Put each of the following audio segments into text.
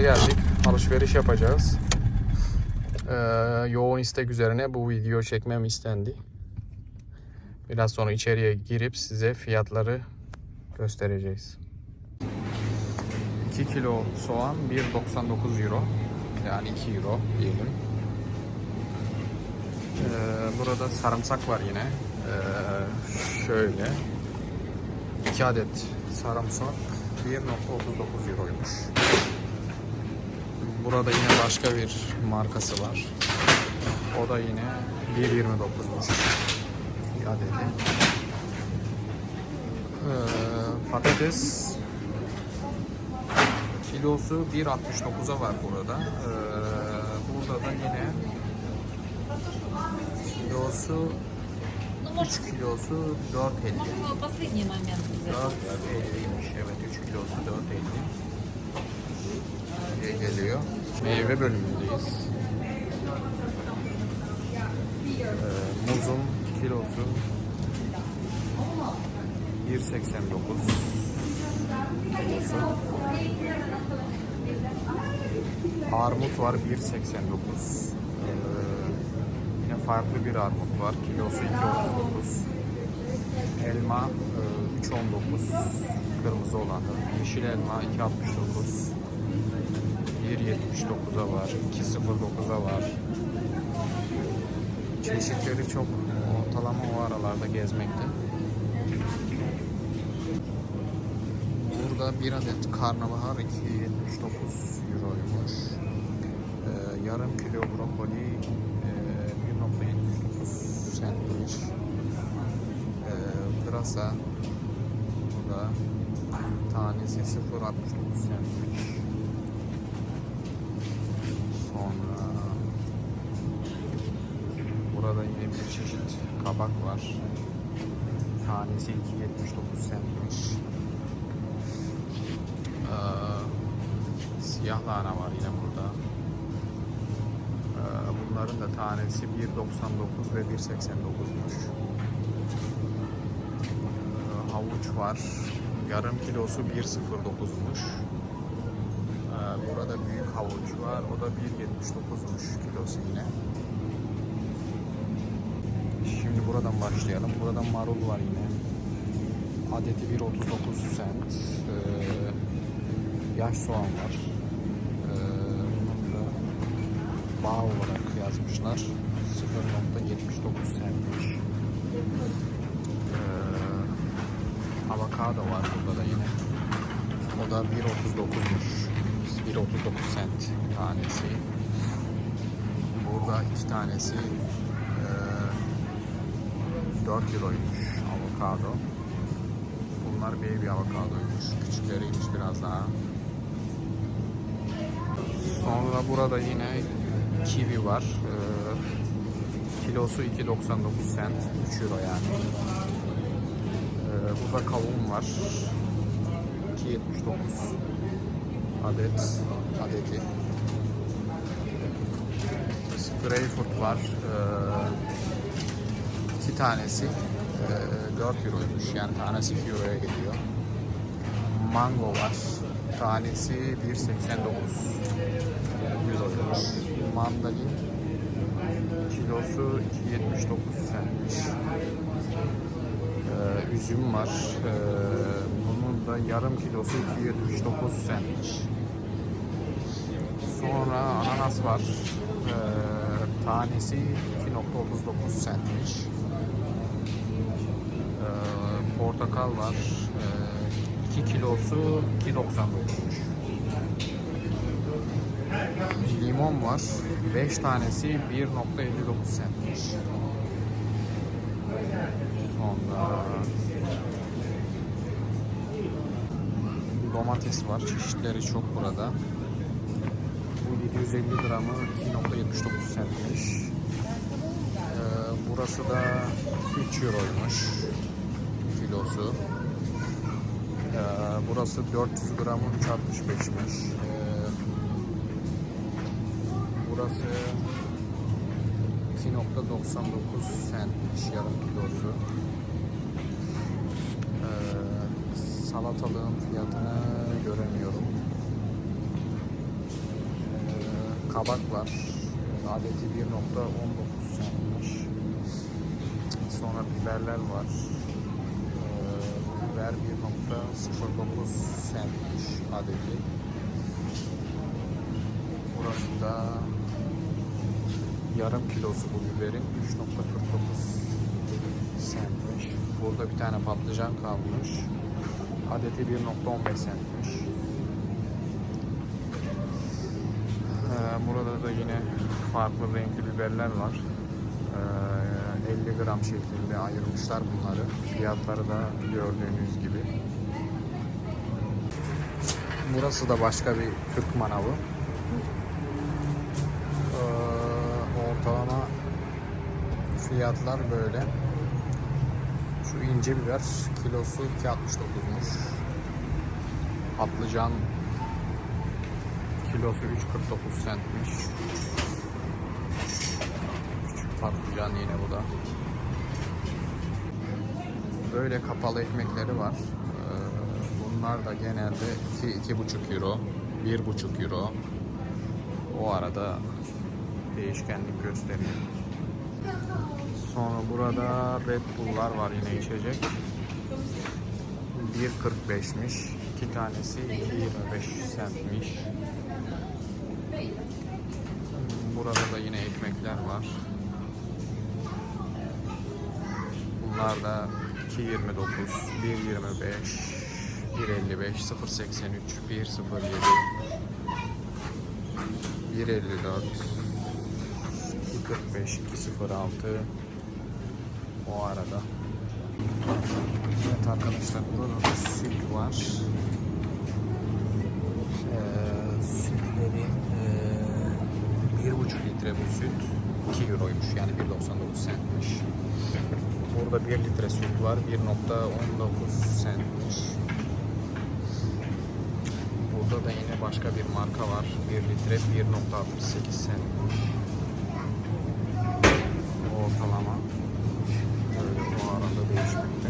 geldik. Alışveriş yapacağız. Ee, yoğun istek üzerine bu video çekmem istendi. Biraz sonra içeriye girip size fiyatları göstereceğiz. 2 kilo soğan 1.99 euro. Yani 2 euro diyelim. Ee, burada sarımsak var yine. Ee, şöyle. 2 adet sarımsak 1.39 euroymuş. Burada yine başka bir markası var. O da yine 1.29'muş. Bir adeti. Ee, patates kilosu 1.69'a var burada. Ee, burada da yine kilosu 3 kilosu 4.50. 4.50'ymiş evet 3 kilosu 4.50. Diye şey geliyor. Meyve bölümündeyiz. Ee, muzun kilosu 1.89 kilosu. Armut var 1.89 Farklı bir armut var. Kilosu 2.39. Elma e, 3.19 kırmızı olanı. Yeşil elma 2.69. 1.79'a var. 2.09'a var. Çeşitleri çok ortalama o aralarda gezmekte. Burada bir adet karnabahar 2.79 euroymuş. Ee, yarım kilo brokoli e, 1.79 centmiş. Ee, pırasa burada tanesi 0.69 centmiş. Sonra burada yine bir çeşit kabak var. Tanesi 2.79 centmiş. Ee, siyah lahana var yine burada. Ee, bunların da tanesi 1.99 ve 1.89'muş. Ee, havuç var. Yarım kilosu 1.09'muş. Ee, burada büyük havuç var. O da 1.79'muş kilosu yine. Şimdi buradan başlayalım. Buradan marul var yine. Adeti 1.39 cent. Ee, yaş soğan var. Bağ olarak yazmışlar. 0.79 centmiş. Ee, avokado var burada da yine. O da 1.39'muş. 1.39 cent tanesi. Burada iki tanesi e, 4 euroymuş avokado. Bunlar baby avokadoymuş. Küçükleriymiş biraz daha. Sonra burada yine kiwi var. Ee, kilosu 2.99 cent. 3 euro yani. Ee, burada kavun var. 2.79 adet adeti. Greyfurt var. Ee, iki tanesi ee, 4 euroymuş. Yani tanesi 2 euroya geliyor. Mango var. Tanesi 1.89 euroymuş. Mandalin kilosu 2.79 centmiş. Ee, üzüm var. Ee, bunun da yarım kilosu 2.79 centmiş. Sonra ananas var. Ee, tanesi 2.39 centmiş. Ee, portakal var. Ee, 2 kilosu 2.99'muş. Limon var. 5 tanesi 1.59 centmiş. Sonra domates var. Çeşitleri çok burada. Bu 750 gramı 2.79 centmiş. Ee, burası da 3 euroymuş kilosu. Ee, burası 400 gramı 3.65'miş. Ee, burası 2.99 centmiş yarım kilosu. Ee, salatalığın fiyatını göremiyorum. kabak var. Adeti 1.19 centmiş. Sonra biberler var. Biber 1.09 centmiş adeti. Burası da yarım kilosu bu biberin 3.49 centmiş. Burada bir tane patlıcan kalmış. Adeti 1.15 centmiş. Ee, Burada da yine farklı renkli biberler var. Ee, 50 gram şeklinde ayırmışlar bunları. Fiyatları da gördüğünüz gibi. Burası da başka bir Türk manavı. Ee, ortalama fiyatlar böyle. Şu ince biber kilosu 2.69'muş. Patlıcan kilosu 3.49 centmiş. Patlıcan yine bu da. Böyle kapalı ekmekleri var. Ee, Bunlar da genelde 2-2,5 euro, 1,5 euro. O arada değişkenlik gösteriyor. Sonra burada Red Bull'lar var yine içecek. 1.45'miş. İki tanesi 2.25 centmiş. Burada da yine ekmekler var. Bunlar da 2.29, 1.25, 1.55, 0.83, 1.07, 1.54, 2.45, 2.06 o arada. Evet arkadaşlar burada da süt var. Ee, sütleri ee, bir buçuk litre bu süt 2 euroymuş yani 1.99 centmiş. Burada 1 litre süt var 1.19 centmiş. Burada da yine başka bir marka var 1 litre 1.68 centmiş. Ortalama böyle bu arada değişmekte.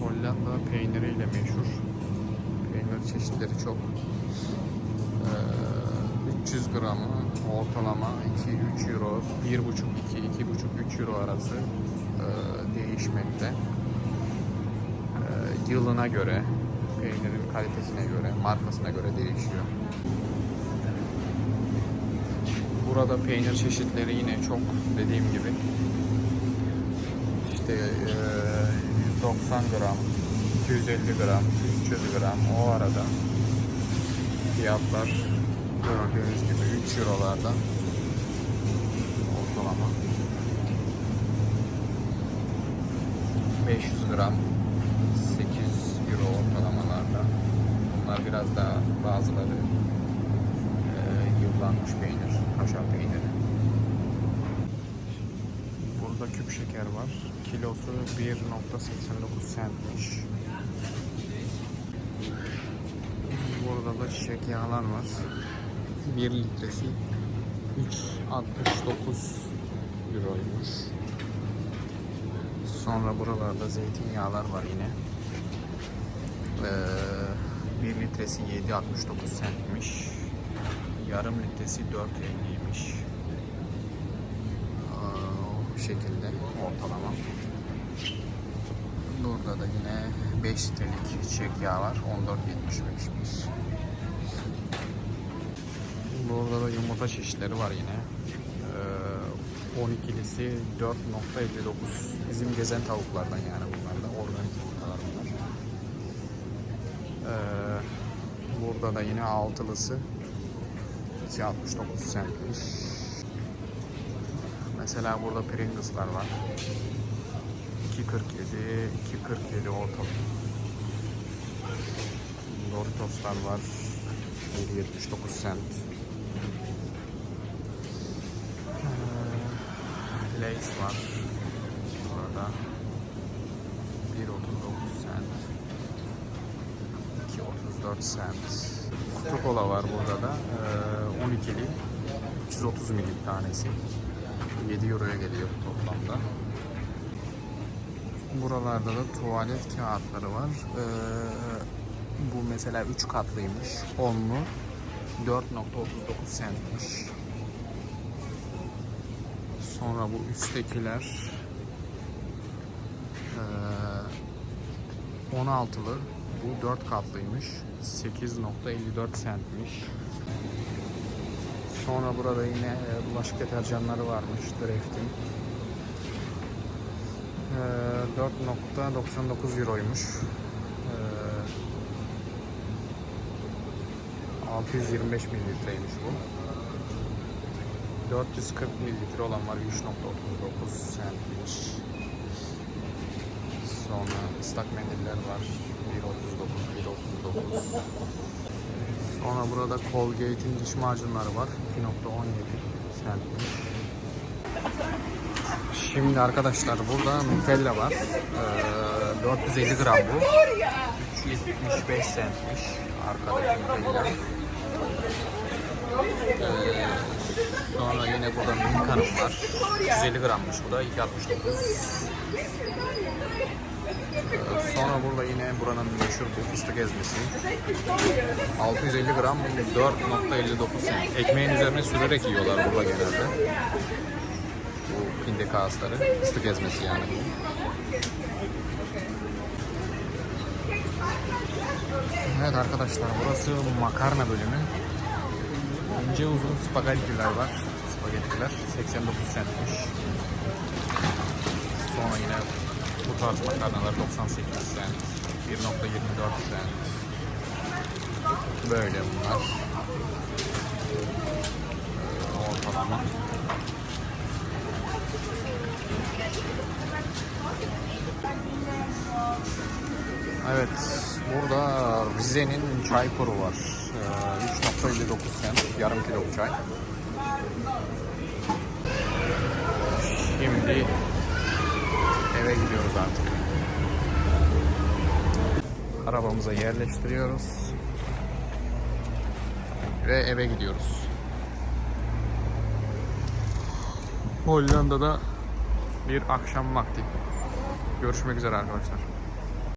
Hollanda peyniriyle meşhur. Peynir çeşitleri çok. Ee, 300 gramı ortalama 2-3 euro, 1,5 2 2,5 3 euro arası e, değişmekte. Ee, yılına göre, peynirin kalitesine göre, markasına göre değişiyor. Burada peynir çeşitleri yine çok dediğim gibi. İşte e, 190 gram, 250 gram, 300 gram o arada fiyatlar gördüğünüz gibi 3 eurolarda ortalama 500 gram 8 euro ortalamalarda. Bunlar biraz daha bazıları e, yıllanmış peynir kaşar peyniri. Burada küp şeker var. Kilosu 1.89 centmiş. Burada da çiçek yağlar var. 1 litresi 3.69 euroymuş. Sonra buralarda zeytinyağlar var yine. Ee, 1 litresi 7.69 centmiş. Yarım litresi 4.50'ymiş. Ee, o şekilde ortalama. Burada da yine 5 litrelik çiçek yağı var. 14.75'miş. Burada da yumurta çeşitleri var yine. Ee, 12'lisi 4.59. Bizim gezen tavuklardan yani bunlar da. Organik yumurtalar bunlar. Ee, burada da yine altılısı 2.69 centmiş. Mesela burada Pringles'lar var. 2.47 2.47 ortalama. Doritos'lar var. 1.79 cent. Ee, Lay's var. Burada 1.39 cent. 2.34 cent. Kutu kola var burada da. Ee, 12'li. 330 milim tanesi. 7 euroya geliyor toplamda. Buralarda da tuvalet kağıtları var. Ee, bu mesela 3 katlıymış. Onlu. 4.39 centmiş. Sonra bu üsttekiler eee, 16'lı. Bu 4 katlıymış. 8.54 centmiş. Sonra burada yine e, bulaşık deterjanları varmış. Draft'in. Eee, 4.99 euroymuş. Eee, 625 mililitreymiş bu. 440 mililitre olan var 3.39 centmiş. Sonra ıslak mendiller var 1.39 1.39 Sonra burada Colgate'in diş macunları var 2.17 centmiş. Şimdi arkadaşlar burada Nutella var. Ee, 450 gram bu. 375 centmiş. Ee, sonra yine burada Milka'nın var. 350 grammış bu da 2.69. Ee, sonra burada yine buranın meşhur bu fıstık ezmesi. 650 gram 4.59 cent. Ekmeğin üzerine sürerek yiyorlar burada genelde. Bu pindek ağızları. Fıstık ezmesi yani. Evet arkadaşlar burası makarna bölümü. İnce uzun spagettiler var. Spagettiler 89 centmiş. Sonra yine bu tarz makarnalar 98 cent. 1.24 cent. Böyle bunlar. Ee, ortalama. Evet, burada Rize'nin çay kuru var. Ee, 3.59 cent, yarım kilo çay. Şimdi eve gidiyoruz artık. Arabamıza yerleştiriyoruz. Ve eve gidiyoruz. Hollanda'da bir akşam vakti. Görüşmek üzere arkadaşlar.